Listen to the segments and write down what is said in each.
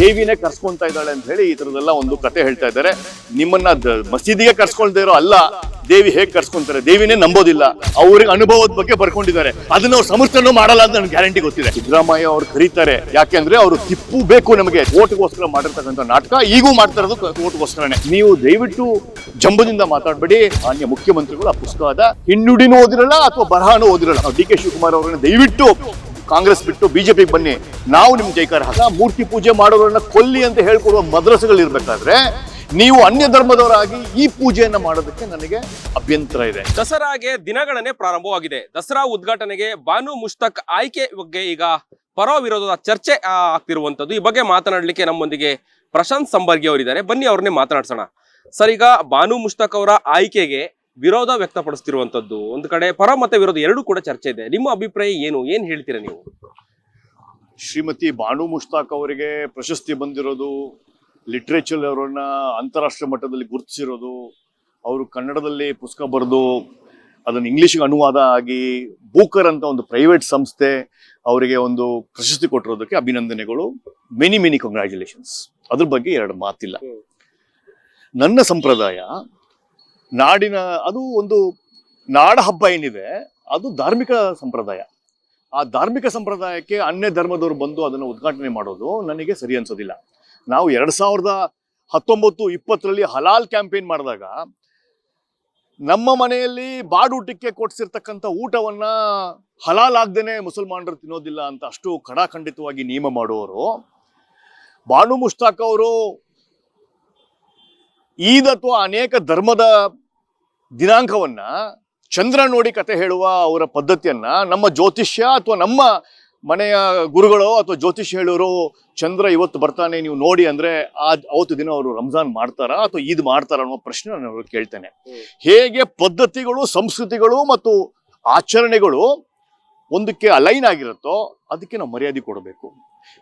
ದೇವಿನೇ ಕರ್ಸ್ಕೊಂತ ಇದ್ದಾಳೆ ಅಂತ ಹೇಳಿ ಈ ಥರದೆಲ್ಲ ಒಂದು ಕತೆ ಹೇಳ್ತಾ ಇದ್ದಾರೆ. ನಿಮ್ಮನ್ನ ಮಸೀದಿಗೆ ಕರ್ಸ್ಕೊಳ್ತಾ ಇರೋ ಅಲ್ಲ, ದೇವಿ ಹೇಗೆ ಕರ್ಸ್ಕೊಂತಾರೆ? ದೇವಿನೇ ನಂಬೋದಿಲ್ಲ. ಅವ್ರಿಗೆ ಅನುಭವದ ಬಗ್ಗೆ ಬರ್ಕೊಂಡಿದ್ದಾರೆ. ಅದನ್ನ ಅವ್ರು ಸಮರ್ಥನೆ ಮಾಡಲ್ಲ ಅಂತ ನನ್ಗೆ ಗ್ಯಾರಂಟಿ ಗೊತ್ತಿದೆ. ಸಿದ್ದರಾಮಯ್ಯ ಅವ್ರು ಕರೀತಾರೆ. ಯಾಕೆಂದ್ರೆ ಅವರು ತಿಪ್ಪು ಬೇಕು ನಮಗೆ. ಓಟ್ಗೋಸ್ಕರ ಮಾಡಿರ್ತಕ್ಕಂಥ ನಾಟಕ ಈಗೂ ಮಾಡ್ತಾ ಇರೋದು ಓಟ್ಗೋಸ್ಕರನೇ. ನೀವು ದಯವಿಟ್ಟು ಜಂಬದಿಂದ ಮಾತಾಡ್ಬೇಡಿ. ಮಾನ್ಯ ಮುಖ್ಯಮಂತ್ರಿಗಳು ಆ ಪುಸ್ತಕದ ಹಿನ್ನುಡಿನೂ ಓದಿರಲ್ಲ ಅಥವಾ ಬರಹನೂ ಓದಿರಲ್ಲ. ಡಿ ಕೆ ಶಿವಕುಮಾರ್ ಅವರನ್ನ ದಯವಿಟ್ಟು ಕಾಂಗ್ರೆಸ್ ಬಿಟ್ಟು ಬಿಜೆಪಿಗೆ ಬನ್ನಿ, ನಾವು ನಿಮ್ ಜೈಕಾರ ಹಾಕ ಮೂರ್ತಿ ಪೂಜೆ ಮಾಡೋರನ್ನ ಕೊಲ್ಲಿ ಅಂತ ಹೇಳ್ಕೊಡುವ ಮದ್ರಸಗಳು ಇರ್ಬೇಕಾದ್ರೆ ನೀವು ಅನ್ಯ ಧರ್ಮದವರಾಗಿ ಈ ಪೂಜೆಯನ್ನ ಮಾಡೋದಕ್ಕೆ ನನಗೆ ಅಭ್ಯಂತರ ಇದೆ. ದಸರಾಗೆ ದಿನಗಳನ್ನೇ ಪ್ರಾರಂಭವಾಗಿದೆ. ದಸರಾ ಉದ್ಘಾಟನೆಗೆ ಬಾನು ಮುಷ್ತಕ್ ಆಯ್ಕೆ ಬಗ್ಗೆ ಈಗ ಪರ ವಿರೋಧದ ಚರ್ಚೆ ಆಗ್ತಿರುವಂತದ್ದು ಈ ಬಗ್ಗೆ ಮಾತನಾಡಲಿಕ್ಕೆ ನಮ್ಮೊಂದಿಗೆ ಪ್ರಶಾಂತ್ ಸಂಬರ್ಗಿ ಅವರಿದ್ದಾರೆ. ಬನ್ನಿ ಅವ್ರನ್ನೇ ಮಾತನಾಡ್ಸೋಣ. ಸರ್, ಈಗ ಬಾನು ಮುಷ್ತಕ್ ಅವರ ಆಯ್ಕೆಗೆ ವಿರೋಧ ವ್ಯಕ್ತಪಡಿಸ್ತಿರುವಂತದ್ದು ಒಂದು ಕಡೆ ಪರ ಮತ್ತು ವಿರೋಧ ಎರಡೂ ಕೂಡ ಚರ್ಚೆ ಇದೆ. ನಿಮ್ಮ ಅಭಿಪ್ರಾಯ ಏನು? ಏನ್ ಹೇಳ್ತೀರಾ ನೀವು? ಶ್ರೀಮತಿ ಬಾನು ಮುಷ್ತಾಕ್ ಅವರಿಗೆ ಪ್ರಶಸ್ತಿ ಬಂದಿರೋದು ಲಿಟ್ರೇಚರ್ ಅವರನ್ನ ಅಂತಾರಾಷ್ಟ್ರೀಯ ಮಟ್ಟದಲ್ಲಿ ಗುರುತಿಸಿರೋದು ಅವರು ಕನ್ನಡದಲ್ಲಿ ಪುಸ್ತಕ ಬರೆದು ಅದನ್ನು ಇಂಗ್ಲಿಷ್ಗೆ ಅನುವಾದ ಆಗಿ ಬೂಕರ್ ಅಂತ ಒಂದು ಪ್ರೈವೇಟ್ ಸಂಸ್ಥೆ ಅವರಿಗೆ ಒಂದು ಪ್ರಶಸ್ತಿ ಕೊಟ್ಟಿರೋದಕ್ಕೆ ಅಭಿನಂದನೆಗಳು. ಮೆನಿ ಮೆನಿ ಕಂಗ್ರ್ಯಾಚುಲೇಷನ್ಸ್ ಅದ್ರ ಬಗ್ಗೆ ಎರಡು ಮಾತಿಲ್ಲ. ನನ್ನ ಸಂಪ್ರದಾಯ ನಾಡಿನ, ಅದು ಒಂದು ನಾಡ ಹಬ್ಬ ಏನಿದೆ, ಅದು ಧಾರ್ಮಿಕ ಸಂಪ್ರದಾಯ. ಆ ಧಾರ್ಮಿಕ ಸಂಪ್ರದಾಯಕ್ಕೆ ಅನ್ಯ ಧರ್ಮದವರು ಬಂದು ಅದನ್ನು ಉದ್ಘಾಟನೆ ಮಾಡೋದು ನನಗೆ ಸರಿ ಅನ್ಸೋದಿಲ್ಲ. ನಾವು ಎರಡ್ ಸಾವಿರದ ಹತ್ತೊಂಬತ್ತು, ಇಪ್ಪತ್ತರಲ್ಲಿ ಹಲಾಲ್ ಕ್ಯಾಂಪೇನ್ ಮಾಡಿದಾಗ ನಮ್ಮ ಮನೆಯಲ್ಲಿ ಬಾಡೂಟಕ್ಕೆ ಕೊಡ್ಸಿರ್ತಕ್ಕಂಥ ಊಟವನ್ನ ಹಲಾಲ್ ಆಗ್ದೇನೆ ಮುಸಲ್ಮಾನರು ತಿನ್ನೋದಿಲ್ಲ ಅಂತ ಅಷ್ಟು ಕಡಾಖಂಡಿತವಾಗಿ ನಿಯಮ ಮಾಡುವವರು ಬಾನು ಮುಷ್ತಾಕ್ ಅವರು ಈದ್ ಅಥವಾ ಅನೇಕ ಧರ್ಮದ ದಿನಾಂಕವನ್ನ ಚಂದ್ರ ನೋಡಿ ಕತೆ ಹೇಳುವ ಅವರ ಪದ್ಧತಿಯನ್ನ ನಮ್ಮ ಜ್ಯೋತಿಷ್ಯ ಅಥವಾ ನಮ್ಮ ಮನೆಯ ಗುರುಗಳು ಅಥವಾ ಜ್ಯೋತಿಷ್ಯ ಹೇಳೋರು ಚಂದ್ರ ಇವತ್ತು ಬರ್ತಾನೆ, ನೀವು ನೋಡಿ ಅಂದ್ರೆ ಆ ಅವತ್ತು ದಿನ ಅವರು ರಂಜಾನ್ ಮಾಡ್ತಾರಾ ಅಥವಾ ಈದ್ ಮಾಡ್ತಾರಾ ಅನ್ನೋ ಪ್ರಶ್ನೆ ನಾನು ಕೇಳ್ತೇನೆ. ಹೇಗೆ ಪದ್ಧತಿಗಳು, ಸಂಸ್ಕೃತಿಗಳು ಮತ್ತು ಆಚರಣೆಗಳು ಒಂದಕ್ಕೆ ಅಲೈನ್ ಆಗಿರುತ್ತೋ ಅದಕ್ಕೆ ನಾವು ಮರ್ಯಾದೆ ಕೊಡಬೇಕು.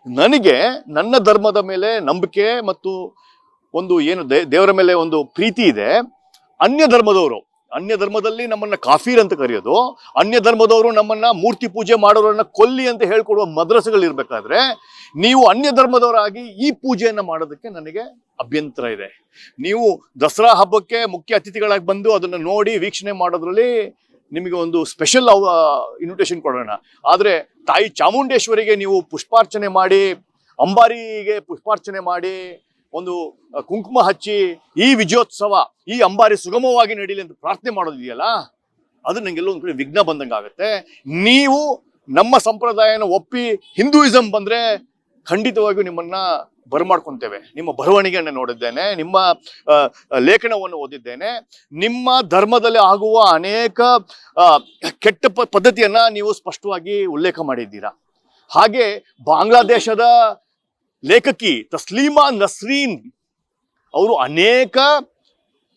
ನನಗೆ ನನ್ನ ಧರ್ಮದ ಮೇಲೆ ನಂಬಿಕೆ ಮತ್ತು ಒಂದು ಏನು ದೇವರ ಮೇಲೆ ಒಂದು ಪ್ರೀತಿ ಇದೆ. ಅನ್ಯ ಧರ್ಮದವರು ಅನ್ಯ ಧರ್ಮದಲ್ಲಿ ನಮ್ಮನ್ನ ಕಾಫೀರ್ ಅಂತ ಕರೆಯೋದು. ಅನ್ಯ ಧರ್ಮದವರು ನಮ್ಮನ್ನ ಮೂರ್ತಿ ಪೂಜೆ ಮಾಡೋರನ್ನ ಕೊಲ್ಲಿ ಅಂತ ಹೇಳ್ಕೊಡುವ ಮದ್ರಸಗಳು ಇರ್ಬೇಕಾದ್ರೆ ನೀವು ಅನ್ಯ ಧರ್ಮದವರಾಗಿ ಈ ಪೂಜೆಯನ್ನ ಮಾಡೋದಕ್ಕೆ ನನಗೆ ಅಭ್ಯಂತರ ಇದೆ. ನೀವು ದಸರಾ ಹಬ್ಬಕ್ಕೆ ಮುಖ್ಯ ಅತಿಥಿಗಳಾಗಿ ಬಂದು ಅದನ್ನ ನೋಡಿ ವೀಕ್ಷಣೆ ಮಾಡೋದ್ರಲ್ಲಿ ನಿಮಗೆ ಒಂದು ಸ್ಪೆಷಲ್ ಇನ್ವಿಟೇಷನ್ ಕೊಡೋಣ. ಆದರೆ ತಾಯಿ ಚಾಮುಂಡೇಶ್ವರಿಗೆ ನೀವು ಪುಷ್ಪಾರ್ಚನೆ ಮಾಡಿ, ಅಂಬಾರಿಗೆ ಪುಷ್ಪಾರ್ಚನೆ ಮಾಡಿ ಒಂದು ಕುಂಕುಮ ಹಚ್ಚಿ ಈ ವಿಜಯೋತ್ಸವ ಈ ಅಂಬಾರಿ ಸುಗಮವಾಗಿ ನಡೀಲಿ ಅಂತ ಪ್ರಾರ್ಥನೆ ಮಾಡೋದಿದೆಯಲ್ಲ, ಅದು ನನಗೆಲ್ಲ ಒಂದು ಕಡೆ ವಿಘ್ನ ಬಂದಂಗೆ ಆಗುತ್ತೆ. ನೀವು ನಮ್ಮ ಸಂಪ್ರದಾಯನ ಒಪ್ಪಿ ಹಿಂದೂಯಿಸಂ ಬಂದ್ರೆ ಖಂಡಿತವಾಗಿಯೂ ನಿಮ್ಮನ್ನ ಬರಮಾಡ್ಕೊತೇವೆ. ನಿಮ್ಮ ಬರವಣಿಗೆಯನ್ನು ನೋಡಿದ್ದೇನೆ, ನಿಮ್ಮ ಲೇಖನವನ್ನು ಓದಿದ್ದೇನೆ. ನಿಮ್ಮ ಧರ್ಮದಲ್ಲಿ ಆಗುವ ಅನೇಕ ಕೆಟ್ಟ ಪದ್ಧತಿಯನ್ನು ಪದ್ಧತಿಯನ್ನ ನೀವು ಸ್ಪಷ್ಟವಾಗಿ ಉಲ್ಲೇಖ ಮಾಡಿದ್ದೀರಾ. ಹಾಗೆ ಬಾಂಗ್ಲಾದೇಶದ ಲೇಖಕಿ ತಸ್ಲೀಮಾ ನಸ್ರೀನ್ ಅವರು ಅನೇಕ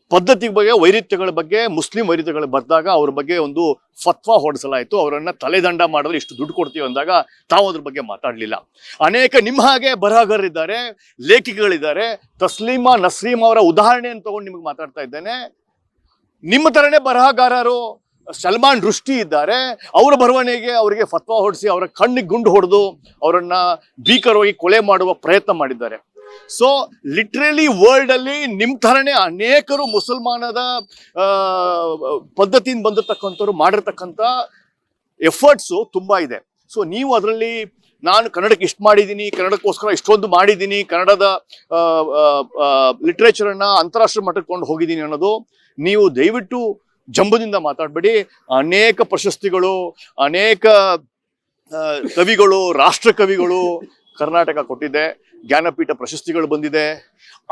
ಪದ್ಧತಿ ಬಗ್ಗೆ, ವೈರಿತ್ಯಗಳ ಬಗ್ಗೆ, ಮುಸ್ಲಿಂ ವೈರಿತ್ಯಗಳ ಬಂದಾಗ ಅವ್ರ ಬಗ್ಗೆ ಒಂದು ಫತ್ವಾ ಹೊಡೆಸಲಾಯಿತು. ಅವರನ್ನ ತಲೆದಂಡ ಮಾಡಿದ್ರೆ ಇಷ್ಟು ದುಡ್ಡು ಕೊಡ್ತೀವಿ ಅಂದಾಗ ತಾವು ಅದ್ರ ಬಗ್ಗೆ ಮಾತಾಡಲಿಲ್ಲ. ಅನೇಕ ನಿಮ್ಮ ಹಾಗೆ ಬರಹಗಾರರಿದ್ದಾರೆ, ಲೇಖಿಗಳಿದ್ದಾರೆ. ತಸ್ಲೀಮಾ ನಸ್ರೀಮ್ ಅವರ ಉದಾಹರಣೆಯನ್ನು ತಗೊಂಡು ನಿಮಗೆ ಮಾತಾಡ್ತಾ ಇದ್ದೇನೆ. ನಿಮ್ಮ ತರನೇ ಬರಹಗಾರರು ಸಲ್ಮಾನ್ ದೃಷ್ಟಿ ಇದ್ದಾರೆ. ಅವರ ಬರವಣಿಗೆ ಅವರಿಗೆ ಫತ್ವಾ ಹೊಡಿಸಿ ಅವರ ಕಣ್ಣಿಗೆ ಗುಂಡು ಹೊಡೆದು ಅವರನ್ನ ಭೀಕರವಾಗಿ ಕೊಲೆ ಮಾಡುವ ಪ್ರಯತ್ನ ಮಾಡಿದ್ದಾರೆ. ಸೊ ಲಿಟ್ರಲಿ ವರ್ಲ್ಡ್ ಅಲ್ಲಿ ನಿಮ್ ಥರನೇ ಅನೇಕರು ಮುಸಲ್ಮಾನದ ಪದ್ಧತಿಯಿಂದ ಬಂದಿರತಕ್ಕಂಥವ್ರು ಮಾಡಿರ್ತಕ್ಕಂಥ ಎಫರ್ಟ್ಸು ತುಂಬಾ ಇದೆ. ಸೊ ನೀವು ಅದರಲ್ಲಿ ನಾನು ಕನ್ನಡಕ್ಕೆ ಇಷ್ಟು ಮಾಡಿದ್ದೀನಿ ಕನ್ನಡಕ್ಕೋಸ್ಕರ ಇಷ್ಟೊಂದು ಮಾಡಿದ್ದೀನಿ ಕನ್ನಡದ ಲಿಟ್ರೇಚರನ್ನು ಅಂತಾರಾಷ್ಟ್ರೀಯ ಮಟ್ಟಕ್ಕೆ ಕೊಂಡು ಹೋಗಿದ್ದೀನಿ ಅನ್ನೋದು ನೀವು ದಯವಿಟ್ಟು ಜಂಬದಿಂದ ಮಾತಾಡಬೇಡಿ. ಅನೇಕ ಪ್ರಶಸ್ತಿಗಳು, ಅನೇಕ ಕವಿಗಳು ರಾಷ್ಟ್ರ ಕವಿಗಳು ಕರ್ನಾಟಕ ಕೊಟ್ಟಿದೆ. ಜ್ಞಾನಪೀಠ ಪ್ರಶಸ್ತಿಗಳು ಬಂದಿದೆ.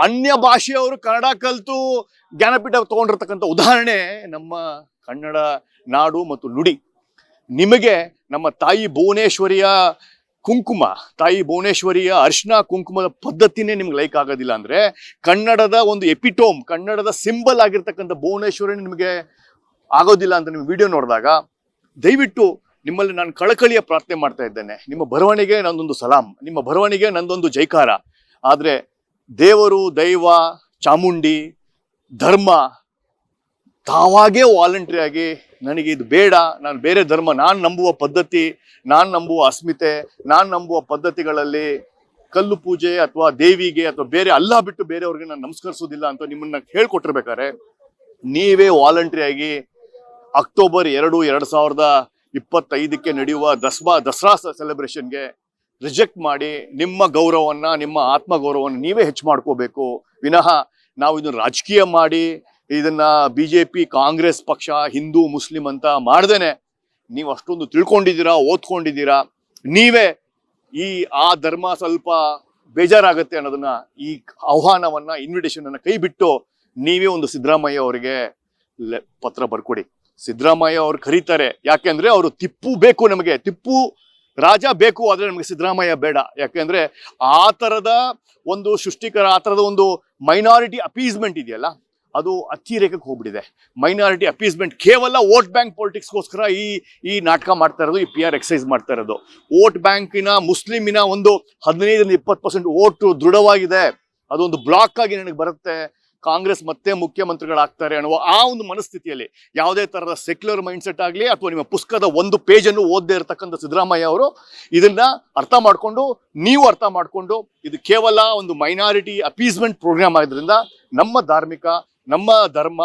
ಅನ್ಯ ಭಾಷೆಯವರು ಕನ್ನಡ ಕಲಿತು ಜ್ಞಾನಪೀಠ ತಗೊಂಡಿರ್ತಕ್ಕಂಥ ಉದಾಹರಣೆ ನಮ್ಮ ಕನ್ನಡ ನಾಡು ಮತ್ತು ನುಡಿ. ನಿಮಗೆ ನಮ್ಮ ತಾಯಿ ಭುವನೇಶ್ವರಿಯ ಕುಂಕುಮ, ತಾಯಿ ಭುವನೇಶ್ವರಿಯ ಅರ್ಶನ ಕುಂಕುಮದ ಪದ್ಧತಿನೇ ನಿಮ್ಗೆ ಲೈಕ್ ಆಗೋದಿಲ್ಲ ಅಂದ್ರೆ ಕನ್ನಡದ ಒಂದು ಎಪಿಟೋಮ್ ಕನ್ನಡದ ಸಿಂಬಲ್ ಆಗಿರ್ತಕ್ಕಂಥ ಭುವನೇಶ್ವರಿ ನಿಮಗೆ ಆಗೋದಿಲ್ಲ ಅಂತ ನೀವು ವಿಡಿಯೋ ನೋಡಿದಾಗ, ದಯವಿಟ್ಟು ನಿಮ್ಮಲ್ಲಿ ನಾನು ಕಳಕಳಿಯ ಪ್ರಾರ್ಥನೆ ಮಾಡ್ತಾ ಇದ್ದೇನೆ. ನಿಮ್ಮ ಬರವಣಿಗೆ ನಂದೊಂದು ಸಲಾಂ, ನಿಮ್ಮ ಬರವಣಿಗೆ ನಂದೊಂದು ಜೈಕಾರ. ಆದರೆ ದೇವರು, ದೈವ, ಚಾಮುಂಡಿ, ಧರ್ಮ ತಾವಾಗೇ ವಾಲಂಟ್ರಿ ಆಗಿ ನನಗೆ ಇದು ಬೇಡ, ನಾನು ಬೇರೆ ಧರ್ಮ, ನಾನು ನಂಬುವ ಪದ್ಧತಿ, ನಾನು ನಂಬುವ ಅಸ್ಮಿತೆ, ನಾನು ನಂಬುವ ಪದ್ಧತಿಗಳಲ್ಲಿ ಕಲ್ಲು ಪೂಜೆ ಅಥವಾ ದೇವಿಗೆ ಅಥವಾ ಬೇರೆ ಅಲ್ಲ ಬಿಟ್ಟು ಬೇರೆಯವ್ರಿಗೆ ನಾನು ನಮಸ್ಕರಿಸೋದಿಲ್ಲ ಅಂತ ನಿಮ್ಮನ್ನ ಹೇಳ್ಕೊಟ್ಟಿರ್ಬೇಕಾರೆ ನೀವೇ ವಾಲಂಟ್ರಿ ಆಗಿ ಅಕ್ಟೋಬರ್ ಎರಡು ಎರಡು ಸಾವಿರದ ಇಪ್ಪತ್ತೈದಕ್ಕೆ ನಡೆಯುವ ದಸ್ಬಾ ದಸರಾ ಸೆಲೆಬ್ರೇಷನ್ಗೆ ರಿಜೆಕ್ಟ್ ಮಾಡಿ ನಿಮ್ಮ ಗೌರವವನ್ನು, ನಿಮ್ಮ ಆತ್ಮ ಗೌರವವನ್ನು ನೀವೇ ಹೆಚ್ಚು ಮಾಡ್ಕೋಬೇಕು. ವಿನಃ ನಾವು ಇದನ್ನು ರಾಜಕೀಯ ಮಾಡಿ ಇದನ್ನ ಬಿಜೆಪಿ, ಕಾಂಗ್ರೆಸ್ ಪಕ್ಷ, ಹಿಂದೂ, ಮುಸ್ಲಿಂ ಅಂತ ಮಾಡ್ದೇನೆ. ನೀವು ಅಷ್ಟೊಂದು ತಿಳ್ಕೊಂಡಿದ್ದೀರಾ, ಓದ್ಕೊಂಡಿದ್ದೀರಾ? ನೀವೇ ಈ ಆ ಧರ್ಮ ಸ್ವಲ್ಪ ಬೇಜಾರಾಗುತ್ತೆ ಅನ್ನೋದನ್ನ ಈ ಆಹ್ವಾನವನ್ನ ಇನ್ವಿಟೇಷನ್ ಅನ್ನ ಕೈ ಬಿಟ್ಟು ನೀವೇ ಒಂದು ಸಿದ್ದರಾಮಯ್ಯ ಅವರಿಗೆ ಪತ್ರ ಬರ್ಕೊಡಿ. ಸಿದ್ದರಾಮಯ್ಯ ಅವ್ರು ಕರೀತಾರೆ. ಯಾಕೆಂದ್ರೆ ಅವರು ತಿಪ್ಪು ಬೇಕು ನಮಗೆ. ತಿಪ್ಪು ರಾಜ ಬೇಕು ಆದ್ರೆ ನಮಗೆ ಸಿದ್ದರಾಮಯ್ಯ ಬೇಡ. ಯಾಕೆಂದ್ರೆ ಆ ತರದ ಒಂದು ಸೃಷ್ಟಿಕರ, ಆ ತರದ ಒಂದು ಮೈನಾರಿಟಿ ಅಪೀಸ್ಮೆಂಟ್ ಇದೆಯಲ್ಲ ಅದು ಅತಿರೇಕಕ್ಕೆ ಹೋಗ್ಬಿಟ್ಟಿದೆ. ಮೈನಾರಿಟಿ ಅಪೀಸ್ಮೆಂಟ್ ಕೇವಲ ವೋಟ್ ಬ್ಯಾಂಕ್ ಪೊಲಿಟಿಕ್ಸ್ಗೋಸ್ಕರ ಈ ಈ ನಾಟಕ ಮಾಡ್ತಾ ಇರೋದು, ಈ ಪಿ ಆರ್ ಎಕ್ಸೈಸ್ ಮಾಡ್ತಾ ಇರೋದು. ವೋಟ್ ಬ್ಯಾಂಕಿನ ಮುಸ್ಲಿಮಿನ ಒಂದು ಹದಿನೈದರಿಂದ ಇಪ್ಪತ್ತು ಪರ್ಸೆಂಟ್ ಓಟು ದೃಢವಾಗಿದೆ. ಅದೊಂದು ಬ್ಲಾಕ್ ಆಗಿ ನನಗೆ ಬರುತ್ತೆ. ಕಾಂಗ್ರೆಸ್ ಮತ್ತೆ ಮುಖ್ಯಮಂತ್ರಿಗಳಾಗ್ತಾರೆ ಅನ್ನುವ ಆ ಒಂದು ಮನಸ್ಥಿತಿಯಲ್ಲಿ ಯಾವುದೇ ತರಹದ ಸೆಕ್ಯುಲರ್ ಮೈಂಡ್ ಸೆಟ್ ಆಗಲಿ ಅಥವಾ ನಿಮ್ಮ ಪುಸ್ತಕದ ಒಂದು ಪೇಜ್ ಅನ್ನು ಓದದೇ ಇರತಕ್ಕಂಥ ಸಿದ್ದರಾಮಯ್ಯ ಅವರು ಇದನ್ನ ಅರ್ಥ ಮಾಡಿಕೊಂಡು, ನೀವು ಅರ್ಥ ಮಾಡಿಕೊಂಡು, ಇದು ಕೇವಲ ಒಂದು ಮೈನಾರಿಟಿ ಅಪೀಸ್ಮೆಂಟ್ ಪ್ರೋಗ್ರಾಮ್ ಆಗಿದ್ರಿಂದ ನಮ್ಮ ಧಾರ್ಮಿಕ, ನಮ್ಮ ಧರ್ಮ,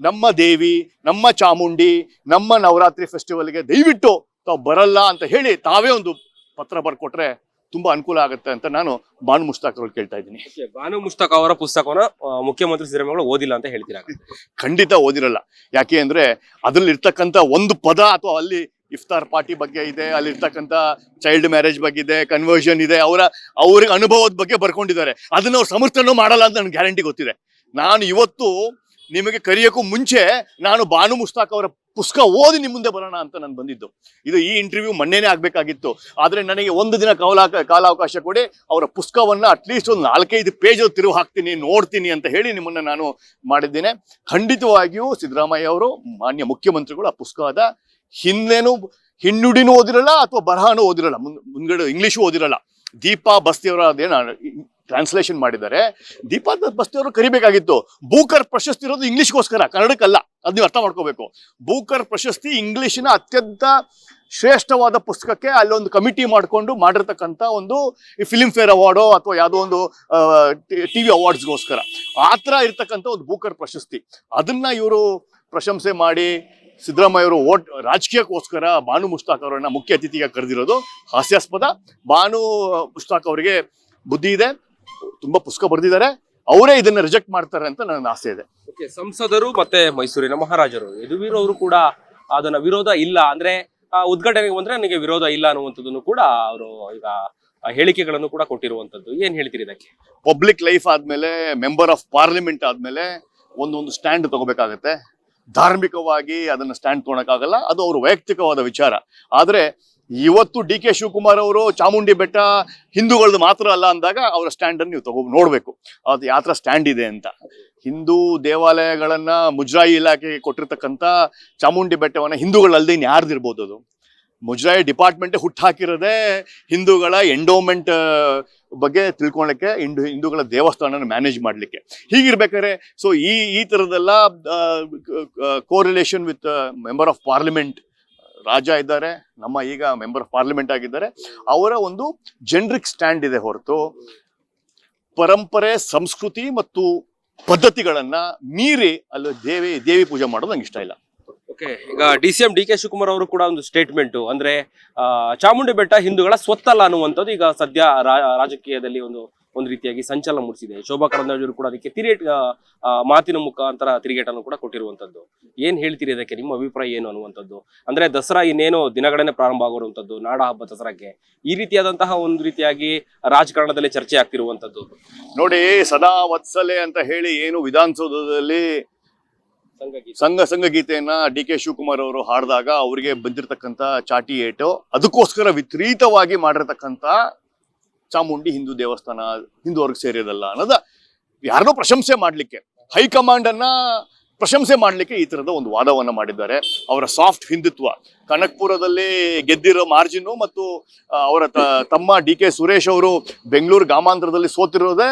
ನಮ್ಮ ದೇವಿ, ನಮ್ಮ ಚಾಮುಂಡಿ, ನಮ್ಮ ನವರಾತ್ರಿ ಫೆಸ್ಟಿವಲ್ಗೆ ದಯವಿಟ್ಟು ತಾವು ಬರಲ್ಲ ಅಂತ ಹೇಳಿ ತಾವೇ ಒಂದು ಪತ್ರ ಬರ್ಕೊಟ್ರೆ ತುಂಬಾ ಅನುಕೂಲ ಆಗುತ್ತೆ ಅಂತ ನಾನು ಬಾನು ಮುಸ್ತಾಕ್ ಅವ್ರಲ್ಲಿ ಕೇಳ್ತಾ ಇದ್ದೀನಿ. ಬಾನು ಮುಸ್ತಾಕ್ ಅವರ ಪುಸ್ತಕವನ್ನ ಮುಖ್ಯಮಂತ್ರಿ ಸಿದ್ದರಾಮಯ್ಯ ಓದಿಲ್ಲ ಅಂತ ಹೇಳ್ತೀರಾ? ಖಂಡಿತ ಓದಿರಲ್ಲ. ಯಾಕೆ ಅಂದ್ರೆ ಅದ್ರಲ್ಲಿ ಇರ್ತಕ್ಕಂತ ಒಂದು ಪದ ಅಥವಾ ಅಲ್ಲಿ ಇಫ್ತಾರ್ ಪಾರ್ಟಿ ಬಗ್ಗೆ ಇದೆ ಅಲ್ಲಿ ಇರ್ತಕ್ಕಂತ ಚೈಲ್ಡ್ ಮ್ಯಾರೇಜ್ ಬಗ್ಗೆ ಇದೆ ಕನ್ವರ್ಷನ್ ಇದೆ ಅವರ ಅವ್ರಿಗೆ ಅನುಭವದ ಬಗ್ಗೆ ಬರ್ಕೊಂಡಿದ್ದಾರೆ. ಅದನ್ನ ಅವ್ರು ಸಮರ್ಥನೂ ಮಾಡಲ್ಲ ಅಂತ ನನ್ಗೆ ಗ್ಯಾರಂಟಿ ಗೊತ್ತಿದೆ. ನಾನು ಇವತ್ತು ನಿಮಗೆ ಕರೆಯೋಕ್ಕೂ ಮುಂಚೆ ನಾನು ಬಾನು ಮುಸ್ತಾಕ್ ಅವರ ಪುಸ್ತಕ ಓದಿ ನಿಮ್ಮ ಮುಂದೆ ಬರೋಣ ಅಂತ ನಾನು ಬಂದಿದ್ದು. ಇದು ಈ ಇಂಟರ್ವ್ಯೂ ಮೊನ್ನೆನೇ ಆಗ್ಬೇಕಾಗಿತ್ತು. ಆದರೆ ನನಗೆ ಒಂದು ದಿನ ಕಾಲ ಕಾಲಾವಕಾಶ ಕೊಡಿ, ಅವರ ಪುಸ್ತಕವನ್ನ ಅಟ್ಲೀಸ್ಟ್ ಒಂದು ನಾಲ್ಕೈದು ಪೇಜ್ ತಿರುವು ಹಾಕ್ತೀನಿ, ನೋಡ್ತೀನಿ ಅಂತ ಹೇಳಿ ನಿಮ್ಮನ್ನ ನಾನು ಮಾಡಿದ್ದೇನೆ. ಖಂಡಿತವಾಗಿಯೂ ಸಿದ್ದರಾಮಯ್ಯ ಅವರು, ಮಾನ್ಯ ಮುಖ್ಯಮಂತ್ರಿಗಳು ಆ ಪುಸ್ತಕದ ಹಿಂದೇನು ಹಿನ್ನುಡಿನೂ ಓದಿರಲ್ಲ ಅಥವಾ ಬರಹನೂ ಓದಿರಲ್ಲ ಮುಂದ್- ಮುಂದ್ಗಡೆ ಇಂಗ್ಲಿಷು ಓದಿರಲ್ಲ. ದೀಪಾ ಬಸ್ತಿಯವರ ಅದೇನ ಟ್ರಾನ್ಸ್ಲೇಷನ್ ಮಾಡಿದ್ದಾರೆ. ದೀಪಾ ಬಸ್ತಿಯವರು ಕರಿಬೇಕಾಗಿತ್ತು. ಬೂಕರ್ ಪ್ರಶಸ್ತಿ ಇರೋದು ಇಂಗ್ಲಿಷ್ಗೋಸ್ಕರ ಕನ್ನಡಕ್ಕಲ್ಲ. ಅದ್ ನೀವು ಅರ್ಥ ಮಾಡ್ಕೋಬೇಕು. ಬೂಕರ್ ಪ್ರಶಸ್ತಿ ಇಂಗ್ಲಿಷಿನ ಅತ್ಯಂತ ಶ್ರೇಷ್ಠವಾದ ಪುಸ್ತಕಕ್ಕೆ ಅಲ್ಲೊಂದು ಕಮಿಟಿ ಮಾಡಿಕೊಂಡು ಮಾಡಿರ್ತಕ್ಕಂಥ ಒಂದು ಈ ಫಿಲಿಮ್ ಫೇರ್ ಅವಾರ್ಡೋ ಅಥವಾ ಯಾವುದೋ ಒಂದು ಟಿ ವಿ ಅವಾರ್ಡ್ಸ್ಗೋಸ್ಕರ ಆ ಥರ ಇರ್ತಕ್ಕಂಥ ಒಂದು ಬೂಕರ್ ಪ್ರಶಸ್ತಿ. ಅದನ್ನ ಇವರು ಪ್ರಶಂಸೆ ಮಾಡಿ ಸಿದ್ದರಾಮಯ್ಯ ಅವರು ಓಟ್, ರಾಜಕೀಯಕ್ಕೋಸ್ಕರ ಬಾನು ಮುಷ್ತಾಕ್ ಅವರನ್ನ ಮುಖ್ಯ ಅತಿಥಿಗೆ ಕರೆದಿರೋದು ಹಾಸ್ಯಾಸ್ಪದ. ಬಾನು ಮುಷ್ತಾಕ್ ಅವರಿಗೆ ಬುದ್ಧಿ ಇದೆ. ತುಂಬಾ ಪುಸ್ತಕ ಬರೆದಿದ್ದಾರೆ ಅವರೇ ಇದನ್ನ ರಿಜೆಕ್ಟ್ ಮಾಡ್ತಾರೆ ಅಂತ ನನ್ನ ಆಸೆ ಇದೆ. ಓಕೆ ಸಂಸದರು ಮತ್ತೆ ಮೈಸೂರಿನ ಮಹಾರಾಜರು ಯದುವೀರ್ ಅವರು ಕೂಡ ಅದನ್ನ ವಿರೋಧ ಇಲ್ಲ. ಅಂದ್ರೆ ಆ, ಉದ್ಘಾಟನೆಗೆ ಬಂದ್ರೆ ನನಗೆ ವಿರೋಧ ಇಲ್ಲ ಅನ್ನುವಂಥದ್ದನ್ನು ಕೂಡ ಅವರು ಈಗ ಆ ಹೇಳಿಕೆಗಳನ್ನು ಕೂಡ ಕೊಟ್ಟಿರುವಂತದ್ದು ಏನ್ ಹೇಳ್ತೀರಿ ಇದಕ್ಕೆ? ಪಬ್ಲಿಕ್ ಲೈಫ್ ಆದ್ಮೇಲೆ ಮೆಂಬರ್ ಆಫ್ ಪಾರ್ಲಿಮೆಂಟ್ ಆದ್ಮೇಲೆ ಒಂದೊಂದು ಸ್ಟ್ಯಾಂಡ್ ತಗೋಬೇಕಾಗತ್ತೆ. ಧಾರ್ಮಿಕವಾಗಿ ಅದನ್ನ ಸ್ಟ್ಯಾಂಡ್ ತಗೊಳಕ್ಕಾಗಲ್ಲ ಅದು ಅವ್ರ ವೈಯಕ್ತಿಕವಾದ ವಿಚಾರ. ಆದ್ರೆ ಇವತ್ತು ಡಿ ಕೆ ಶಿವಕುಮಾರ್ ಅವರು ಚಾಮುಂಡಿ ಬೆಟ್ಟ ಹಿಂದೂಗಳದ್ದು ಮಾತ್ರ ಅಲ್ಲ ಅಂದಾಗ ಅವರ ಸ್ಟ್ಯಾಂಡ್ ಅನ್ನು ನೀವು ತಗೋ ನೋಡ್ಬೇಕು. ಅದು ಯಾವ ಸ್ಟ್ಯಾಂಡ್ ಇದೆ ಅಂತ. ಹಿಂದೂ ದೇವಾಲಯಗಳನ್ನ ಮುಜರಾಯಿ ಇಲಾಖೆಗೆ ಕೊಟ್ಟಿರ್ತಕ್ಕಂಥ ಚಾಮುಂಡಿ ಬೆಟ್ಟವನ್ನ ಹಿಂದೂಗಳಲ್ಲದೆ ಇನ್ ಯಾರ್ದಿರ್ಬೋದು ಅದು? ಮುಜರಾಯಿ ಡಿಪಾರ್ಟ್ಮೆಂಟ್ ಹುಟ್ಟಾಕಿರೋದೇ ಹಿಂದೂಗಳ ಎಂಡೋಮೆಂಟ್ ಬಗ್ಗೆ ತಿಳ್ಕೊಳಕ್ಕೆ ಹಿಂದೂ ಹಿಂದೂಗಳ ದೇವಸ್ಥಾನನ ಮ್ಯಾನೇಜ್ ಮಾಡ್ಲಿಕ್ಕೆ. ಹೀಗಿರ್ಬೇಕಾದ್ರೆ ಸೊ ಈ ಈ ತರದೆಲ್ಲ correlation with member of parliament ರಾಜ ಇದ್ದಾರೆ, ನಮ್ಮ ಈಗ ಮೆಂಬರ್ ಆಫ್ ಪಾರ್ಲಿಮೆಂಟ್ ಆಗಿದ್ದಾರೆ, ಅವರ ಒಂದು ಜೆನ್ರಿಕ್ ಸ್ಟ್ಯಾಂಡ್ ಇದೆ ಹೊರತು. ಪರಂಪರೆ, ಸಂಸ್ಕೃತಿ ಮತ್ತು ಪದ್ಧತಿಗಳನ್ನ ಮೀರಿ ಅಲ್ಲಿ ದೇವಿ ದೇವಿ ಪೂಜೆ ಮಾಡೋದು ನಂಗೆ ಇಷ್ಟ ಇಲ್ಲ. ಓಕೆ ಈಗ D C M D K Shivakumar ಅವರು ಕೂಡ ಒಂದು ಸ್ಟೇಟ್ಮೆಂಟ್ ಅಂದ್ರೆ ಚಾಮುಂಡಿ ಬೆಟ್ಟ ಹಿಂದೂಗಳ ಸ್ವತ್ತಲ್ಲ ಅನ್ನುವಂಥದ್ದು ಈಗ ಸದ್ಯ ರಾಜಕೀಯದಲ್ಲಿ ಒಂದು ಒಂದು ರೀತಿಯಾಗಿ ಸಂಚಲನ ಮೂಡಿಸಿದೆ. ಶೋಭಾ ಕರಂದ್ಲಾಜರು ಕೂಡ ಅದಕ್ಕೆ ತಿರೇಟ್ ಮಾತಿನ ಮುಖಾಂತರ ತಿರುಗೇಟನ್ನು ಕೂಡ ಕೊಟ್ಟಿರುವಂತದ್ದು ಏನ್ ಹೇಳ್ತೀರಿ ಅದಕ್ಕೆ? ನಿಮ್ಮ ಅಭಿಪ್ರಾಯ ಏನು ಅನ್ನುವಂಥದ್ದು? ಅಂದ್ರೆ ದಸರಾ ಇನ್ನೇನು ದಿನಗಳನ್ನೇ ಪ್ರಾರಂಭ ಆಗಿರುವಂತದ್ದು ನಾಡ ಹಬ್ಬ ದಸರಾಕ್ಕೆ? ಈ ರೀತಿಯಾದಂತಹ ಒಂದು ರೀತಿಯಾಗಿ ರಾಜಕಾರಣದಲ್ಲಿ ಚರ್ಚೆ ಆಗ್ತಿರುವಂತದ್ದು ನೋಡಿ ಸದಾ ವತ್ಸಲೆ ಅಂತ ಹೇಳಿ ಏನು ವಿಧಾನಸೌಧದಲ್ಲಿ ಸಂಘ ಸಂಘ ಸಂಘಗೀತೆಯನ್ನ ಡಿ ಕೆ ಶಿವಕುಮಾರ್ ಅವರು ಹಾಡಿದಾಗ ಅವರಿಗೆ ಬಂದಿರತಕ್ಕಂತ ಚಾಟಿ ಏಟು. ಅದಕ್ಕೋಸ್ಕರ ವಿಪರೀತವಾಗಿ ಮಾಡಿರ್ತಕ್ಕಂತ ಚಾಮುಂಡಿ ಹಿಂದೂ ದೇವಸ್ಥಾನ ಹಿಂದೂವರ್ಗ ಸೇರಿದಲ್ಲ ಅನ್ನೋದ ಯಾರನ್ನೋ ಪ್ರಶಂಸೆ ಮಾಡಲಿಕ್ಕೆ ಹೈಕಮಾಂಡ್ ಅನ್ನ ಪ್ರಶಂಸೆ ಮಾಡಲಿಕ್ಕೆ ಈ ತರದ ಒಂದು ವಾದವನ್ನ ಮಾಡಿದ್ದಾರೆ. ಅವರ ಸಾಫ್ಟ್ ಹಿಂದುತ್ವ, ಕನಕ್ಪುರದಲ್ಲಿ ಗೆದ್ದಿರೋ ಮಾರ್ಜಿನ್ ಮತ್ತು ಅವರ ತಮ್ಮ ಡಿ ಕೆ ಸುರೇಶ್ ಅವರು ಬೆಂಗಳೂರು ಗ್ರಾಮಾಂತರದಲ್ಲಿ ಸೋತಿರೋದೇ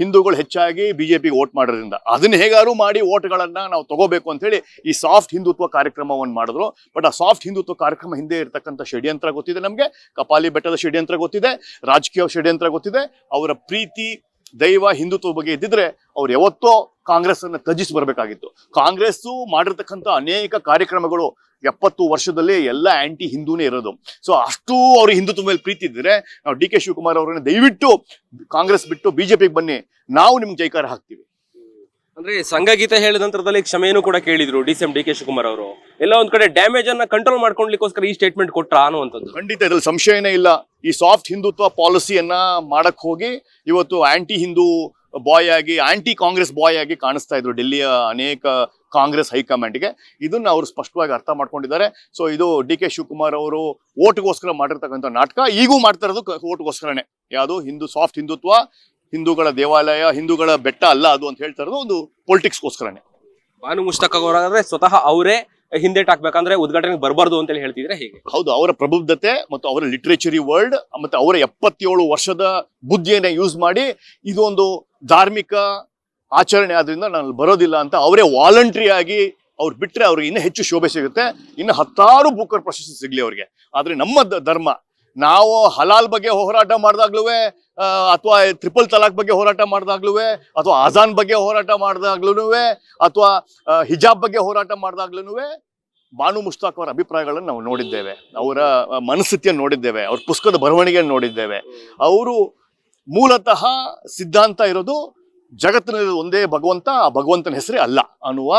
ಹಿಂದೂಗಳು ಹೆಚ್ಚಾಗಿ ಬಿಜೆಪಿಗೆ ವೋಟ್ ಮಾಡೋದ್ರಿಂದ. ಅದನ್ನ ಹೇಗಾರು ಮಾಡಿ ಓಟ್ಗಳನ್ನ ನಾವು ತಗೋಬೇಕು ಅಂತ ಹೇಳಿ ಈ ಸಾಫ್ಟ್ ಹಿಂದುತ್ವ ಕಾರ್ಯಕ್ರಮವನ್ನು ಮಾಡಿದ್ರು. ಬಟ್ ಆ ಸಾಫ್ಟ್ ಹಿಂದುತ್ವ ಕಾರ್ಯಕ್ರಮ ಹಿಂದೆ ಇರತಕ್ಕಂಥ ಷಡ್ಯಂತ್ರ ಗೊತ್ತಿದೆ ನಮಗೆ? ಕಪಾಲಿ ಬೆಟ್ಟದ ಷಡ್ಯಂತ್ರ ಗೊತ್ತಿದೆ, ರಾಜಕೀಯ ಷಡ್ಯಂತ್ರ ಗೊತ್ತಿದೆ. ಅವರ ಪ್ರೀತಿ, ದೈವ, ಹಿಂದುತ್ವ ಬಗ್ಗೆ ಇದ್ದಿದ್ರೆ ಅವ್ರು ಯಾವತ್ತೋ ಕಾಂಗ್ರೆಸ್ ಅನ್ನ ತ್ಯಜಿಸಿ ಬರಬೇಕಾಗಿತ್ತು. ಕಾಂಗ್ರೆಸ್ ಮಾಡಿರ್ತಕ್ಕಂಥ ಅನೇಕ ಕಾರ್ಯಕ್ರಮಗಳು ಎಪ್ಪತ್ತು ವರ್ಷದಲ್ಲೇ ಎಲ್ಲ ಆಂಟಿ ಹಿಂದೂನೇ ಇರೋದು. ಸೊ ಅಷ್ಟು ಅವರು ಹಿಂದುತ್ವ ಮೇಲೆ ಪ್ರೀತಿ ಇದ್ರೆ ನಾವು ಡಿ ಕೆ ಶಿವಕುಮಾರ್ ಅವರನ್ನ ದಯವಿಟ್ಟು ಕಾಂಗ್ರೆಸ್ ಬಿಟ್ಟು ಬಿಜೆಪಿಗೆ ಬನ್ನಿ ನಾವು ನಿಮ್ಗೆ ಜೈಕಾರ ಹಾಕ್ತೀವಿ. ಅಂದ್ರೆ ಸಂಘಗೀತೆ ಹೇಳಿದ ನಂತರದಲ್ಲಿ ಕ್ಷಮೆಯನ್ನು ಕೂಡ ಕೇಳಿದ್ರು D C M D K Shivakumar ಅವರು. ಎಲ್ಲ ಒಂದ್ ಕಡೆ ಡ್ಯಾಮೇಜ್ ಅನ್ನ ಕಂಟ್ರೋಲ್ ಮಾಡ್ಕೊಳ್ಲಿಕ್ಕೋಸ್ಕರ ಈ ಸ್ಟೇಟ್ಮೆಂಟ್ ಕೊಟ್ರ ಅನ್ನುವಂಥದ್ದು? ಖಂಡಿತ ಇದ್ರಲ್ಲಿ ಸಂಶಯನೇ ಇಲ್ಲ. ಈ ಸಾಫ್ಟ್ ಹಿಂದುತ್ವ ಪಾಲಿಸಿಯನ್ನ ಮಾಡಕ್ ಹೋಗಿ ಇವತ್ತು ಆಂಟಿ ಹಿಂದೂ ಬಾಯ್ ಆಗಿ ಆಂಟಿ ಕಾಂಗ್ರೆಸ್ ಬಾಯ್ ಆಗಿ ಕಾಣಿಸ್ತಾ ಇದ್ರು ಡೆಲ್ಲಿಯ ಅನೇಕ ಕಾಂಗ್ರೆಸ್ ಹೈಕಮಾಂಡ್ಗೆ. ಇದನ್ನ ಅವರು ಸ್ಪಷ್ಟವಾಗಿ ಅರ್ಥ ಮಾಡ್ಕೊಂಡಿದ್ದಾರೆ. ಸೊ ಇದು ಡಿ ಕೆ ಶಿವಕುಮಾರ್ ಅವರು ಓಟ್ಗೋಸ್ಕರ ಮಾಡಿರ್ತಕ್ಕಂಥ ನಾಟಕ. ಈಗೂ ಮಾಡ್ತಾ ಇರೋದು ಓಟ್ಗೋಸ್ಕರನೇ. ಯಾವುದು? ಹಿಂದೂ ಸಾಫ್ಟ್ ಹಿಂದುತ್ವ ಹಿಂದೂಗಳ ದೇವಾಲಯ ಹಿಂದೂಗಳ ಬೆಟ್ಟ ಅಲ್ಲ ಅದು ಅಂತ ಹೇಳ್ತಾ ಇರೋದು ಒಂದು ಪೊಲಿಟಿಕ್ಸ್ಗೋಸ್ಕರನೇ. ಬಾನು ಮುಷ್ತಕ್ ಅವರಾದ್ರೆ ಸ್ವತಃ ಅವರೇ ಹಿಂದೇಟ್ ಹಾಕ್ಬೇಕಂದ್ರೆ ಉದ್ಘಾಟನೆಗೆ ಬರಬಾರ್ದು ಅಂತ ಹೇಳಿ ಹೇಳ್ತಿದ್ರೆ ಹೇಗೆ? ಹೌದು ಅವರ ಪ್ರಬುದ್ಧತೆ ಮತ್ತು ಅವರ ಲಿಟ್ರೇಚರಿ ವರ್ಲ್ಡ್ ಮತ್ತೆ ಅವರ ಎಪ್ಪತ್ತೇಳು ವರ್ಷದ ಬುದ್ಧಿಯನ್ನ ಯೂಸ್ ಮಾಡಿ ಇದೊಂದು ಒಂದು ಧಾರ್ಮಿಕ ಆಚರಣೆ ಆದ್ರಿಂದ ನಾನು ಬರೋದಿಲ್ಲ ಅಂತ ಅವರೇ ವಾಲಂಟ್ರಿ ಆಗಿ ಅವ್ರು ಬಿಟ್ಟರೆ ಅವ್ರಿಗೆ ಇನ್ನೂ ಹೆಚ್ಚು ಶೋಭೆ ಸಿಗುತ್ತೆ. ಇನ್ನು ಹತ್ತಾರು ಬುಕ್ಕರ್ ಪ್ರಶಸ್ತಿ ಸಿಗ್ಲಿ ಅವ್ರಿಗೆ. ಆದರೆ ನಮ್ಮ ಧರ್ಮ, ನಾವು ಹಲಾಲ್ ಬಗ್ಗೆ ಹೋರಾಟ ಮಾಡಿದಾಗ್ಲೂ ಅಥವಾ ಟ್ರಿಪಲ್ ತಲಾಕ್ ಬಗ್ಗೆ ಹೋರಾಟ ಮಾಡಿದಾಗ್ಲೂ ಅಥವಾ ಅಜಾನ್ ಬಗ್ಗೆ ಹೋರಾಟ ಮಾಡಿದಾಗ್ಲೂ ಅಥವಾ ಹಿಜಾಬ್ ಬಗ್ಗೆ ಹೋರಾಟ ಮಾಡಿದಾಗ್ಲೂ ಬಾನು ಮುಸ್ತಾಕ್ ಅವರ ಅಭಿಪ್ರಾಯಗಳನ್ನು ನಾವು ನೋಡಿದ್ದೇವೆ. ಅವರ ಮನಸ್ಥಿತಿಯನ್ನು ನೋಡಿದ್ದೇವೆ. ಅವ್ರ ಪುಸ್ತಕದ ಬರವಣಿಗೆಯನ್ನು ನೋಡಿದ್ದೇವೆ. ಅವರು ಮೂಲತಃ ಸಿದ್ಧಾಂತ ಇರೋದು ಜಗತ್ತಿನ ಒಂದೇ ಭಗವಂತ, ಆ ಭಗವಂತನ ಹೆಸರೇ ಅಲ್ಲ ಅನ್ನುವ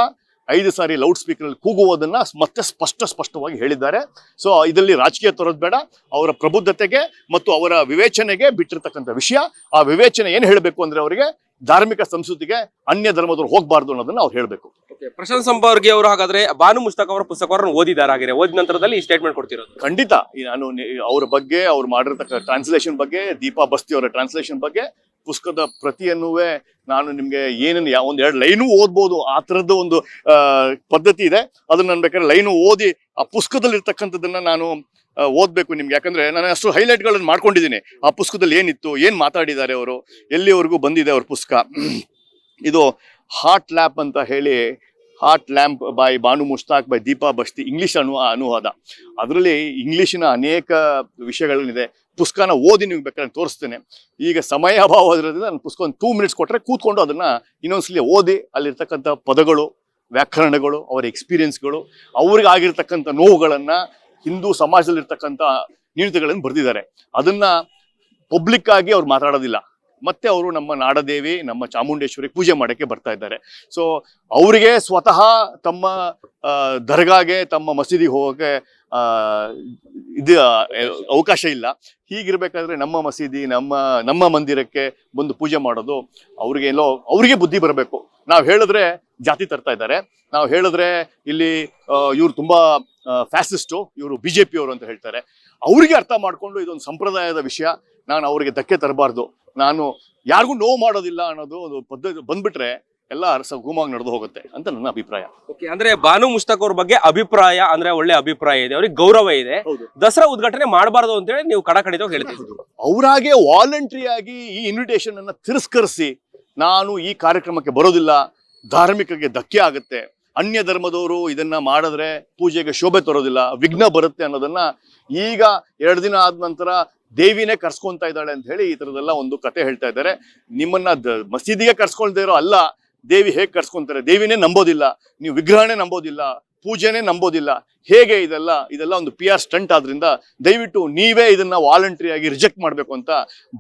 ಐದು ಸಾರಿ ಲೌಡ್ ಸ್ಪೀಕರ್ ಕೂಗುವುದನ್ನು ಮತ್ತೆ ಸ್ಪಷ್ಟ ಸ್ಪಷ್ಟವಾಗಿ ಹೇಳಿದ್ದಾರೆ. ಸೊ ಇದರಲ್ಲಿ ರಾಜಕೀಯ ತರೋದು ಬೇಡ, ಅವರ ಪ್ರಬುದ್ಧತೆಗೆ ಮತ್ತು ಅವರ ವಿವೇಚನೆಗೆ ಬಿಟ್ಟಿರ್ತಕ್ಕಂಥ ವಿಷಯ. ಆ ವಿವೇಚನೆ ಏನು ಹೇಳಬೇಕು ಅಂದ್ರೆ ಅವರಿಗೆ ಧಾರ್ಮಿಕ ಸಂಸ್ಕೃತಿಗೆ ಅನ್ಯ ಧರ್ಮದವ್ರು ಹೋಗಬಾರ್ದು ಅನ್ನೋದನ್ನ ಅವ್ರು ಹೇಳಬೇಕು. ಪ್ರಶಾಂತ್ ಸಂಪರ್ಗಿ ಅವರು ಹಾಗಾದ್ರೆ ಬಾನು ಮುಸ್ತಕ್ ಅವರ ಪುಸ್ತಕವನ್ನು ಓದಿದ್ದಾರೆ ಹಾಗೆ ಓದಿದ ನಂತರದಲ್ಲಿ ಈ ಸ್ಟೇಟ್ಮೆಂಟ್ ಕೊಡ್ತಿರೋದು. ಖಂಡಿತ. ನಾನು ನಿ- ಅವ್ರ ಬಗ್ಗೆ, ಅವ್ರು ಮಾಡಿರ್ತಕ್ಕ ಟ್ರಾನ್ಸ್ಲೇಷನ್ ಬಗ್ಗೆ, ದೀಪಾ ಬಸ್ತಿ ಅವರ ಟ್ರಾನ್ಸ್ಲೇಷನ್ ಬಗ್ಗೆ, ಪುಸ್ತಕದ ಪ್ರತಿಯನ್ನು ನಾನು ನಿಮ್ಗೆ ಏನನ್ನ ಯಾವ ಒಂದ್ ಎರಡು ಲೈನು ಓದ್ಬೋದು. ಆ ತರದ್ದು ಒಂದು ಪದ್ಧತಿ ಇದೆ. ಅದನ್ನ ನಾನು ಬೇಕಾದ್ರೆ ಲೈನು ಓದಿ ಆ ಪುಸ್ತಕದಲ್ಲಿ ಇರ್ತಕ್ಕಂಥದ್ದನ್ನ ನಾನು ಓದ್ಬೇಕು ನಿಮ್ಗೆ. ಯಾಕಂದ್ರೆ ನಾನು ಅಷ್ಟು ಹೈಲೈಟ್ಗಳನ್ನು ಮಾಡ್ಕೊಂಡಿದ್ದೀನಿ. ಆ ಪುಸ್ತಕದಲ್ಲಿ ಏನಿತ್ತು, ಏನ್ ಮಾತಾಡಿದ್ದಾರೆ ಅವರು, ಎಲ್ಲಿವರೆಗೂ ಬಂದಿದೆ ಅವ್ರ ಪುಸ್ತಕ? ಇದು ಹಾಟ್ ಲ್ಯಾಪ್ ಅಂತ ಹೇಳಿ heart lamp by Banu Mushtaq by Deepa Bhasthi English ಅನು ಅನುವಾದ. ಅದರಲ್ಲಿ ಇಂಗ್ಲೀಷಿನ ಅನೇಕ ವಿಷಯಗಳಿದೆ. ಪುಸ್ತಕನ ಓದಿ ನಿಮ್ಗೆ ಬೇಕಾದ್ರೆ ತೋರಿಸ್ತೇನೆ. ಈಗ ಸಮಯ ಅಭಾವ ಇರೋದ್ರಿಂದ ನಾನು ಪುಸ್ತಕ ಒಂದು ಟೂ ಮಿನಿಟ್ಸ್ ಕೊಟ್ಟರೆ ಕೂತ್ಕೊಂಡು ಅದನ್ನು ಇನ್ನೊಂದ್ಸಲಿ ಓದಿ, ಅಲ್ಲಿರ್ತಕ್ಕಂಥ ಪದಗಳು, ವ್ಯಾಕರಣಗಳು, ಅವರ ಎಕ್ಸ್ಪೀರಿಯನ್ಸ್ಗಳು ಅವ್ರಿಗೆ ಆಗಿರ್ತಕ್ಕಂಥ ನೋವುಗಳನ್ನ ಹಿಂದೂ ಸಮಾಜದಲ್ಲಿರ್ತಕ್ಕಂಥ ನೀತಿಗಳನ್ನು ಬರೆದಿದ್ದಾರೆ. ಅದನ್ನು ಪಬ್ಲಿಕ್ ಆಗಿ ಅವ್ರು ಮಾತಾಡೋದಿಲ್ಲ. ಮತ್ತೆ ಅವರು ನಮ್ಮ ನಾಡದೇವಿ, ನಮ್ಮ ಚಾಮುಂಡೇಶ್ವರಿ ಪೂಜೆ ಮಾಡಕ್ಕೆ ಬರ್ತಾ ಇದ್ದಾರೆ. ಸೊ ಅವರಿಗೆ ಸ್ವತಃ ತಮ್ಮ ದರ್ಗಾಗೆ, ತಮ್ಮ ಮಸೀದಿಗೆ ಹೋಗೋಕೆ ಇದು ಅವಕಾಶ ಇಲ್ಲ. ಹೀಗಿರ್ಬೇಕಾದ್ರೆ ನಮ್ಮ ಮಸೀದಿ, ನಮ್ಮ ನಮ್ಮ ಮಂದಿರಕ್ಕೆ ಬಂದು ಪೂಜೆ ಮಾಡೋದು ಅವ್ರಿಗೆ ಎಲ್ಲೋ, ಅವ್ರಿಗೆ ಬುದ್ಧಿ ಬರಬೇಕು. ನಾವು ಹೇಳಿದ್ರೆ ಜಾತಿ ತರ್ತಾ ಇದ್ದಾರೆ. ನಾವು ಹೇಳಿದ್ರೆ ಇಲ್ಲಿ ಇವ್ರು ತುಂಬಾ ಫ್ಯಾಸಿಸ್ಟು ಇವರು ಬಿ ಜೆ ಪಿ ಅವರು ಅಂತ ಹೇಳ್ತಾರೆ. ಅವರಿಗೆ ಅರ್ಥ ಮಾಡಿಕೊಂಡು ಇದೊಂದು ಸಂಪ್ರದಾಯದ ವಿಷಯ. ನಾನು ಅವರಿಗೆ ಧಕ್ಕೆ ತರಬಾರ್ದು. ನಾನು ಯಾರಿಗೂ ನೋವು ಮಾಡೋದಿಲ್ಲ ಅನ್ನೋದು ಒಂದು ಪದ್ಧತಿ ಬಂದ್ಬಿಟ್ರೆ ಎಲ್ಲ ಸುಗಮವಾಗಿ ನಡೆದು ಹೋಗುತ್ತೆ ಅಂತ ನನ್ನ ಅಭಿಪ್ರಾಯ. ಓಕೆ ಅಂದ್ರೆ ಬಾನು ಮುಸ್ತಕ್ ಅವ್ರ ಬಗ್ಗೆ ಅಭಿಪ್ರಾಯ ಅಂದ್ರೆ ಒಳ್ಳೆ ಅಭಿಪ್ರಾಯ ಇದೆ ಅವ್ರಿಗೆ ಗೌರವ ಇದೆ. ದಸರಾ ಉದ್ಘಾಟನೆ ಮಾಡಬಾರದು ಅಂತ ಹೇಳಿ ನೀವು ಕಡಕಡಿತವಾಗಿ ಹೇಳ್ತೀವಿ ಅವರಾಗೆ ವಾಲಂಟ್ರಿ ಆಗಿ ಈ ಇನ್ವಿಟೇಷನ್ ಅನ್ನ ತಿರಸ್ಕರಿಸಿ ನಾನು ಈ ಕಾರ್ಯಕ್ರಮಕ್ಕೆ ಬರೋದಿಲ್ಲ ಧಾರ್ಮಿಕಗೆ ಧಕ್ಕೆ ಆಗುತ್ತೆ. ಅನ್ಯ ಧರ್ಮದವರು ಇದನ್ನ ಮಾಡಿದ್ರೆ ಪೂಜೆಗೆ ಶೋಭೆ ತರೋದಿಲ್ಲ, ವಿಘ್ನ ಬರುತ್ತೆ ಅನ್ನೋದನ್ನ ಈಗ ಎರಡು ದಿನ ಆದ ನಂತರ ದೇವಿನೇ ಕರ್ಸ್ಕೊಂತ ಇದ್ದಾಳೆ ಅಂತ ಹೇಳಿ ಈ ತರದೆಲ್ಲ ಒಂದು ಕತೆ ಹೇಳ್ತಾ ಇದ್ದಾರೆ. ನಿಮ್ಮನ್ನ ಮಸೀದಿಗೆ ಕರ್ಸ್ಕೊಳ್ದೇ ಇರೋ ಅಲ್ಲ, ದೇವಿ ಹೇಗೆ ಕರ್ಸ್ಕೊಂತಾರೆ? ದೇವಿನೇ ನಂಬೋದಿಲ್ಲ, ನೀವು ವಿಗ್ರಹನೇ ನಂಬೋದಿಲ್ಲ ಪೂಜೆನೇ ನಂಬೋದಿಲ್ಲ. ಹೇಗೆ ಇದೆಲ್ಲ ಇದೆಲ್ಲ ಒಂದು ಪಿ ಆರ್ ಸ್ಟಂಟ್ ಆದ್ರಿಂದ ದಯವಿಟ್ಟು ನೀವೇ ಇದನ್ನ ವಾಲಂಟ್ರಿಯಾಗಿ ರಿಜೆಕ್ಟ್ ಮಾಡಬೇಕು ಅಂತ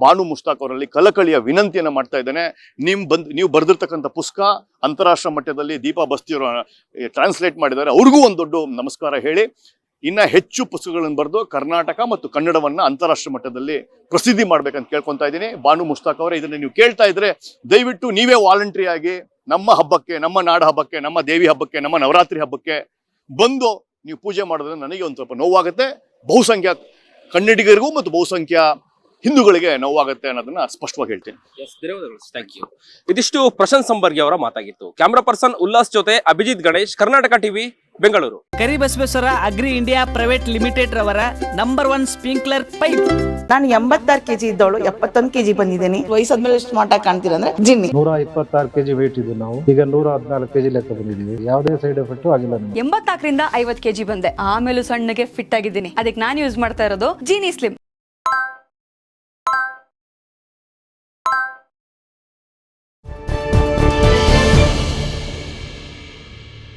ಬಾನು ಮುಸ್ತಾಕ್ ಅವರಲ್ಲಿ ಕಲಕಳಿಯ ವಿನಂತಿಯನ್ನ ಮಾಡ್ತಾ ಇದ್ದೇನೆ. ನಿಮ್ ಬಂದ್, ನೀವು ಬರೆದಿರ್ತಕ್ಕಂಥ ಪುಸ್ತಕ ಅಂತಾರಾಷ್ಟ್ರ ಮಟ್ಟದಲ್ಲಿ ದೀಪಾ ಬಸ್ತಿಯವರು ಟ್ರಾನ್ಸ್ಲೇಟ್ ಮಾಡಿದ್ದಾರೆ. ಅವ್ರಿಗೂ ಒಂದು ದೊಡ್ಡ ನಮಸ್ಕಾರ ಹೇಳಿ. ಇನ್ನ ಹೆಚ್ಚು ಪುಸ್ತಕಗಳನ್ನು ಬರೆದು ಕರ್ನಾಟಕ ಮತ್ತು ಕನ್ನಡವನ್ನ ಅಂತಾರಾಷ್ಟ್ರ ಮಟ್ಟದಲ್ಲಿ ಪ್ರಸಿದ್ಧಿ ಮಾಡ್ಬೇಕಂತ ಕೇಳ್ಕೊತಾ ಇದ್ದೀನಿ. ಬಾನು ಮುಸ್ತಾಕ್ ಅವರೇ, ಇದನ್ನ ನೀವು ಕೇಳ್ತಾ ಇದ್ರೆ ದಯವಿಟ್ಟು ನೀವೇ ವಾಲಂಟ್ರಿ ಆಗಿ ನಮ್ಮ ಹಬ್ಬಕ್ಕೆ, ನಮ್ಮ ನಾಡ ಹಬ್ಬಕ್ಕೆ, ನಮ್ಮ ದೇವಿ ಹಬ್ಬಕ್ಕೆ, ನಮ್ಮ ನವರಾತ್ರಿ ಹಬ್ಬಕ್ಕೆ ಬಂದು ನೀವು ಪೂಜೆ ಮಾಡಿದ್ರೆ ನನಗೆ ಒಂದು ಸ್ವಲ್ಪ ನೋವಾಗುತ್ತೆ. ಬಹುಸಂಖ್ಯಾ ಕನ್ನಡಿಗರಿಗೂ ಮತ್ತು ಬಹುಸಂಖ್ಯಾ ಹಿಂದೂಗಳಿಗೆ ನೋವಾಗುತ್ತೆ ಅನ್ನೋದನ್ನ ಸ್ಪಷ್ಟವಾಗಿ ಹೇಳ್ತೀನಿ. ಥ್ಯಾಂಕ್ ಯು ಇದಿಷ್ಟು ಪ್ರಶಾಂತ್ ಸಂಬರ್ಗಿ ಅವರ ಮಾತಾಗಿತ್ತು. ಕ್ಯಾಮ್ರಾ ಪರ್ಸನ್ ಉಲ್ಲಾಸ್ ಜೊತೆ Abhijit Ganesh Karnataka TV Bengaluru. Karibasaveshwara agri India private limited ರವರ ನಂಬರ್ ಒನ್ ಸ್ಪ್ರಿಂಕ್ಲರ್ ಪೈಪ್. ನಾನು ಎಂಬತ್ತಾರು ಕೆಜಿ ಇದ್ದವಳು ಎಪ್ಪತ್ತೊಂದು ಕೆಜಿ ಬಂದಿದ್ದೀನಿ. ವಯಸ್ಸಾದ್ಮೇಲೆ ಸ್ಮಾರ್ಟ್ ಆಗಿ ಕಾಣ್ತೀರ ಅಂದ್ರೆ ಜಿನ್ನಿ. ನೂರ ಇಪ್ಪತ್ತಾರು ಕೆಜಿ ವೇಟ್ ಇದ್ದು ನಾವು. ಈಗ ನೂರ ಹದಿನಾಲ್ಕು ಕೆಜಿ ಲೆಕ್ಕ ಬಂದಿದ್ದೀವಿ. ಯಾವುದೇ ಸೈಡ್ ಎಫೆಕ್ಟ್ ಆಗಿಲ್ಲ ಎಂಬತ್ತಾಕರಿಂದ ಎಂಬತ್ನಾಲ್ಕರಿಂದ ಐವತ್ ಕೆಜಿ ಬಂದೆ. ಆಮೇಲೆ ಸಣ್ಣಗೆ ಫಿಟ್ ಆಗಿದ್ದೀನಿ. ಅದಕ್ಕೆ ನಾನು ಯೂಸ್ ಮಾಡ್ತಾ ಇರೋದು ಜೀನಿ ಸ್ಲಿಮ್